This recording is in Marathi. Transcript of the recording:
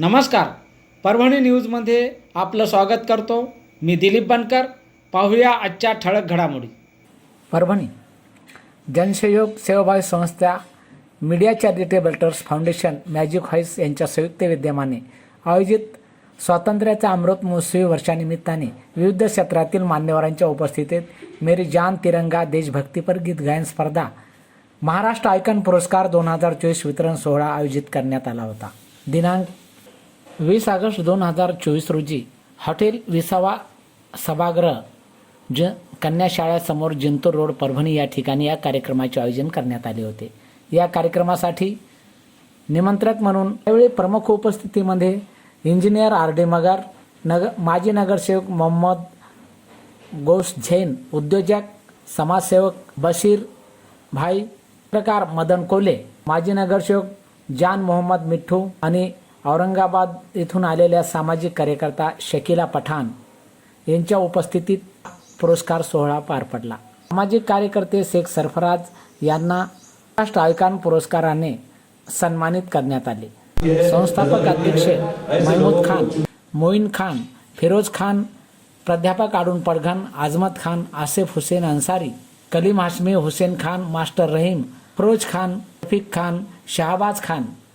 नमस्कार. परभणी न्यूजमध्ये आपलं स्वागत करतो. मी दिलीप बनकर. पाहूया आजच्या ठळक घडामोडी. Parbhani Jansahyog Sevabhavi Sanstha media charitable foundation magic voice यांच्या संयुक्त विद्यमाने आयोजित स्वातंत्र्याच्या अमृत महोत्सवी वर्षानिमित्ताने विविध क्षेत्रातील मान्यवरांच्या उपस्थितीत मेरी जान तिरंगा देशभक्तीपर गीत गायन स्पर्धा महाराष्ट्र आयकन पुरस्कार दोन हजार चोवीस वितरण सोहळा आयोजित करण्यात आला होता. दिनांक वीस ऑगस्ट दोन हजार चोवीस रोजी हॉटेल विसावा सभागृह ज कन्या शाळेसमोर जिंतूर रोड परभणी या ठिकाणी या कार्यक्रमाचे आयोजन करण्यात आले होते. या कार्यक्रमासाठी निमंत्रक म्हणून यावेळी प्रमुख उपस्थितीमध्ये इंजिनियर आर डी मगर नग माजी नगरसेवक मोहम्मद गोस झैन उद्योजक समाजसेवक बशीर भाई प्रकार मदन कोले माजी नगरसेवक जान मोहम्मद मिठ्ठू आणि औरंगाबाद येथून आलेल्या सामाजिक कार्यकर्ता शकीला पठाण यांच्या उपस्थितीत पुरस्कार सोहळा पार पडला. सामाजिक कार्यकर्ते शेख सरफराज यांना राष्ट्र आयकान पुरस्काराने सन्मानित करण्यात आले. संस्थापक अध्यक्ष महमूद खान मोईन खान फिरोज खान प्राध्यापक आडून पडघन आजमत खान आसिफ हुसेन अन्सारी कलीम हाशमी हुसेन खान मास्टर रहीम फिरोज खान रफिक खान शहाबाज खान